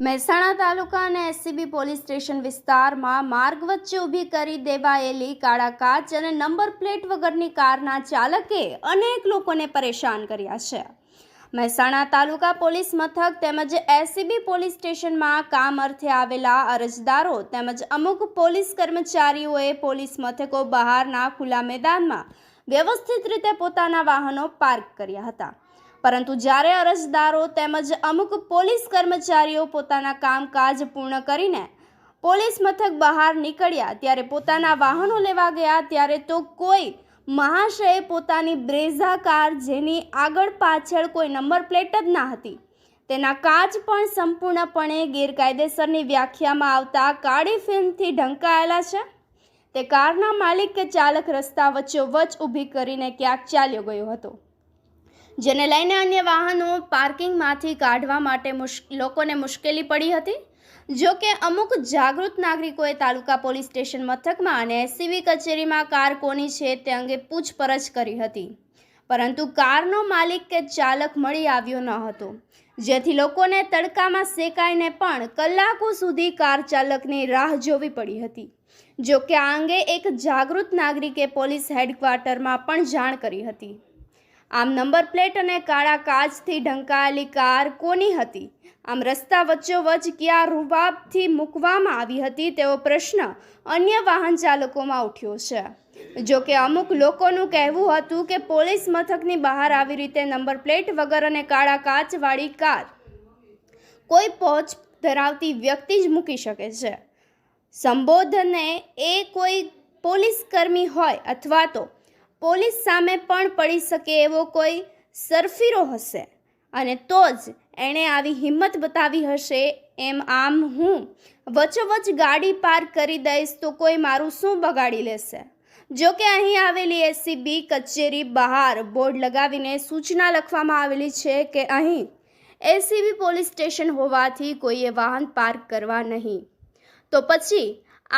મહેસાણા તાલુકા અને SCB police station વિસ્તારમાં માર્ગ વચ્ચે ઊભી કરી દેવાયેલી કાળા કાચ અને નંબર પ્લેટ વગરની કારના ચાલકે અનેક લોકોને પરેશાન કર્યા છે. મહેસાણા તાલુકા પોલીસ મથક તેમજ એસસીબી પોલીસ સ્ટેશનમાં કામ અર્થે આવેલા અરજદારો તેમજ અમુક પોલીસ કર્મચારીઓએ પોલીસ મથકો બહારના ખુલ્લા મેદાનમાં વ્યવસ્થિત રીતે પોતાના વાહનો પાર્ક કર્યા હતા. પરંતુ જ્યારે અરજદારો તેમજ અમુક પોલીસ કર્મચારીઓ પોતાના કામકાજ પૂર્ણ કરીને પોલીસ મથક બહાર નીકળ્યા, ત્યારે પોતાના વાહનો લેવા ગયા, ત્યારે તો કોઈ મહાશયે પોતાની બ્રેઝા કાર જેની આગળ પાછળ કોઈ નંબર પ્લેટ જ ના હતી. તેના કાચ પણ સંપૂર્ણપણે ગેરકાયદેસરની વ્યાખ્યામાં આવતા કાળી ફિલ્મથી ઢંકાયેલા છે. તે કારના માલિક કે ચાલક રસ્તા વચ્ચોવચ્ચ ઊભી કરીને ક્યાંક ચાલ્યો ગયો હતો. જેને લઈને અન્ય વાહનો પાર્કિંગમાંથી કાઢવા માટે લોકોને મુશ્કેલી પડી હતી. જો કે અમુક જાગૃત નાગરિકોએ તાલુકા પોલીસ સ્ટેશન મથકમાં અને એસસીબી કચેરીમાં કાર કોની છે તે અંગે પૂછપરછ કરી હતી. પરંતુ કારનો માલિક કે ચાલક મળી આવ્યો ન હતો. જેથી લોકોને તડકામાં શેકાઈને પણ કલાકો સુધી કાર ચાલકની રાહ જોવી પડી હતી. જો કે આ અંગે એક જાગૃત નાગરિકે પોલીસ હેડક્વાર્ટરમાં પણ જાણ કરી હતી. આમ નંબર પ્લેટ અને કાળા કાચથી ઢંકાયેલી કાર કોની હતી? આમ રસ્તા વચ્ચોવચ્ચ ક્યાં રૂબાબથી મૂકવામાં આવી હતી તેવો પ્રશ્ન અન્ય વાહન ચાલકોમાં ઉઠ્યો છે. જો કે અમુક લોકોનું કહેવું હતું કે પોલીસ મથકની બહાર આવી રીતે નંબર પ્લેટ વગર અને કાળા કાચવાળી કાર કોઈ પહોંચ ધરાવતી વ્યક્તિ જ મૂકી શકે છે. સંબોધને એ કોઈ પોલીસ કર્મી હોય અથવા તો પોલીસ સામે પણ પડી શકે એવો કોઈ સરફીરો હશે? અને તો જ એણે આવી હિંમત બતાવી હશે એમ આમ હું વચોવચ ગાડી પાર્ક કરી દઈશ તો કોઈ મારું શું બગાડી લેશે? જો કે અહીં આવેલી એસીબી કચેરી બહાર બોર્ડ લગાવીને સૂચના લખવામાં આવેલી છે કે અહીં એસીબી પોલીસ સ્ટેશન હોવાથી કોઈએ વાહન પાર્ક કરવા નહીં. તો પછી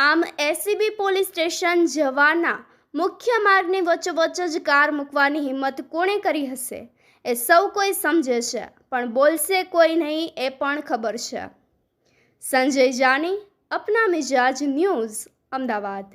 આમ એસીબી પોલીસ સ્ટેશન જવાના મુખ્ય માર્ગની વચ્ચોવચ્ચ જ કાર મૂકવાની હિંમત કોણે કરી હશે? એ સૌ કોઈ સમજે છે, પણ બોલશે કોઈ નહીં એ પણ ખબર છે. સંજય જાની, અપના મિજાજ ન્યૂઝ, અમદાવાદ.